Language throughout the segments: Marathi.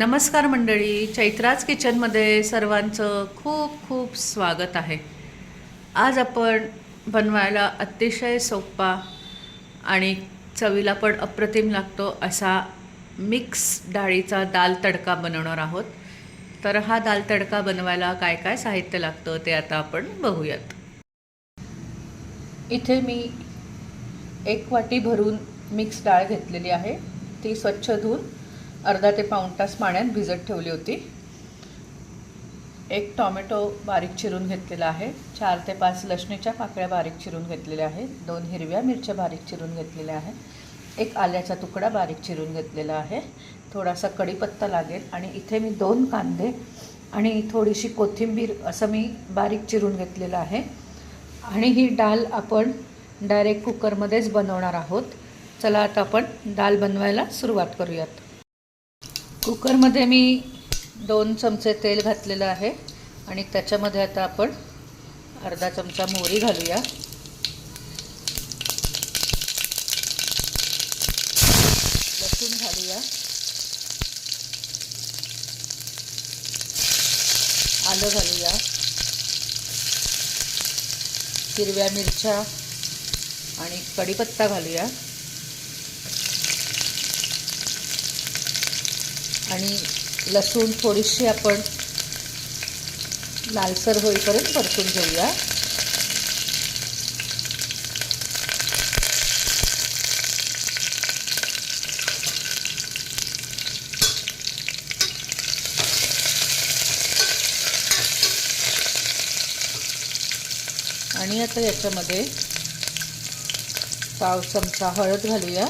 नमस्कार मंडळी चैत्राज किचनमध्ये सर्वांचं खूप खूप स्वागत आहे. आज आपण बनवायला अतिशय सोपा आणि चवीला पण अप्रतिम लागतो असा मिक्स डाळीचा दाल तडका बनवणार आहोत. तर हा दाल तडका बनवायला काय काय साहित्य लागतं ते आता आपण बघूयात. इथे मी एक वाटी भरून मिक्स डाळ घेतलेली आहे. ती स्वच्छ धुवून अर्धा ते पाऊण तास पाण्यात भिजत ठेवली होती. एक टॉमॅटो बारीक चिरून घेतलेला आहे. चार ते पाच लसणीच्या पाकळ्या बारीक चिरून घेतलेल्या आहेत. दोन हिरव्या मिरच्या बारीक चिरून घेतलेल्या आहेत. एक आल्याचा तुकडा बारीक चिरून घेतलेला आहे. थोडासा कढीपत्ता लागेल आणि इथे मी दोन कांदे आणि थोडीशी कोथिंबीर असं मी बारीक चिरून घेतलेलं आहे. आणि ही डाल आपण डायरेक्ट कुकरमध्येच बनवणार आहोत. चला आता आपण डाल बनवायला सुरुवात करूयात. कुकरमध्ये मी दोन चमचे तेल घातलेलं आहे आणि त्याच्यामध्ये आता आपण अर्धा चमचा मोहरी घालूया. लसूण घालूया. आलं घालूया. हिरव्या मिरच्या आणि कढीपत्ता घालूया. आणि लसूण थोडीशी आपण लालसर होईपर्यंत परतून घेऊया. आणि आता याच्यामध्ये पाव चमचा हळद घालूया.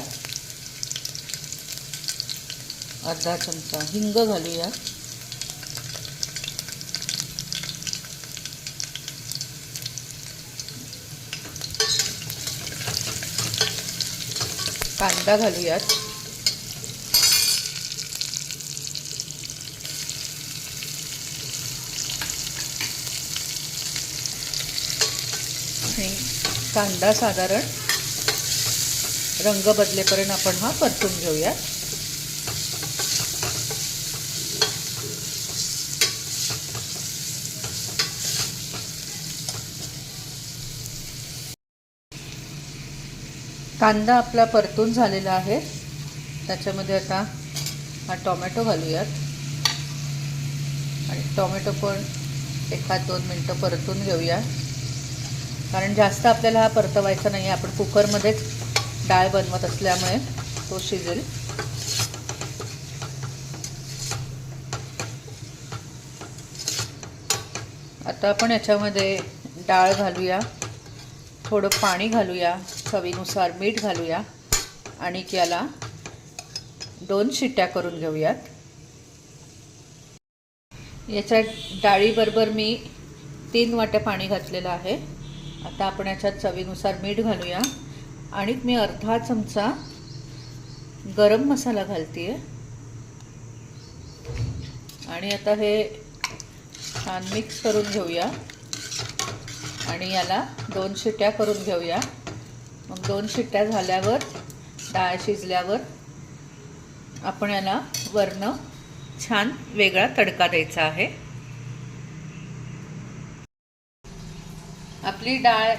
अर्धा चमचा हिंग घालूया. कांदा घालूयात. कांदा साधारण रंग बदलेपर्यंत आपण हा परतून घेऊया. कांदा आपला परतून झालेला आहे. त्याच्यामध्ये आता हा टोमॅटो घालूयात. आणि टोमॅटो पण एखाद दोन मिनटं परतून घेऊया. कारण जास्त आपल्याला हा परतवायचा नाही आहे आपण कुकरमध्येच डाळ बनवत असल्यामुळे तो शिजेल. आता आपण याच्यामध्ये डाळ घालूया. थोडं पाणी घालूया. चवीनुसार मीठ घालूया आणि याला दोन शिट्ट्या करून घेऊयात. याच्या डाळीबरोबर मी तीन वाट्या पाणी घातलेलं आहे. आता आपण याच्यात चवीनुसार मीठ घालूया. आणि मी अर्धा चमचा गरम मसाला घालते आणि आता हे छान मिक्स करून घेऊया. आणि याला दोन शिट्ट्या करून घेऊया. मग दोन शिट्ट्या झाल्यावर डाळ शिजल्यावर आपण याला वरनं छान वेगळा तडका द्यायचा आहे. आपली डाळ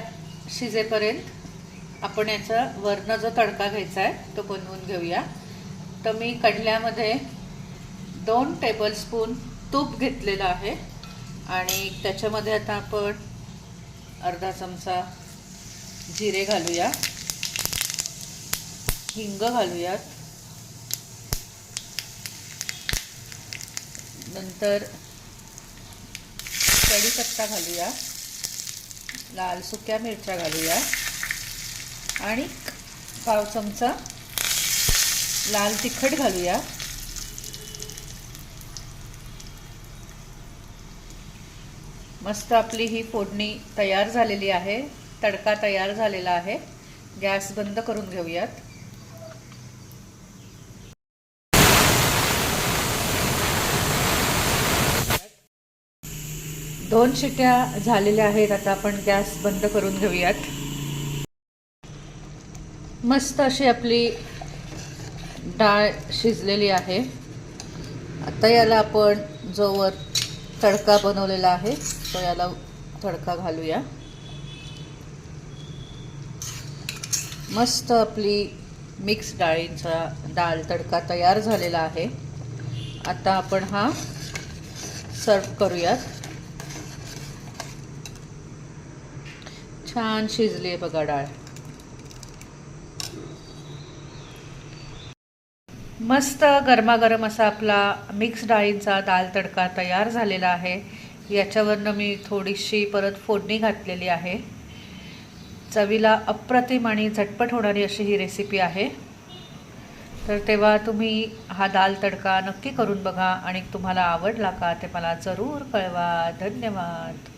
शिजेपर्यंत आपण याचा वरनं जो तडका घ्यायचा आहे तो बनवून घेऊया. तर मी कढल्यामध्ये दोन टेबलस्पून तूप घेतलेलं आहे आणि त्याच्यामध्ये आता आपण अर्धा चमचा जिरे घालूया. हिंग घालूयात. नंतर कढीपत्ता घालूया. लाल सुक्या मिरच्या घालूया. आणि पाव चमचा लाल तिखट घालूया. मस्त आपली ही फोडणी तयार झालेली आहे. तडका तयार झालेला आहे. गॅस बंद करून घेऊयात. दोन शिट्ट्या झालेल्या आहेत आता आपण गॅस बंद करून घेऊयात. मस्त अशी आपली डाळ शिजलेली आहे. आता याला आपण जोवर तडका बनवलेला आहे तो याला तडका घालूया. मस्त आपली मिक्स डाळींचा डाळ तडका तयार झालेला आहे. आता आपण हा सर्व करूयात. छान शिजली आहे बघा डाळ. मस्त गरमागरम असा आपला मिक्स डाळींचा दाल तडका तयार झालेला आहे. याच्यावरनं मी थोडीशी परत फोडणी घातलेली आहे. चवीला अप्रतिम आणि झटपट होणारी अशी ही रेसिपी आहे. तर तेव्हा तुम्ही हा दाल तडका नक्की करून बघा आणि तुम्हाला आवडला का ते मला जरूर कळवा. धन्यवाद.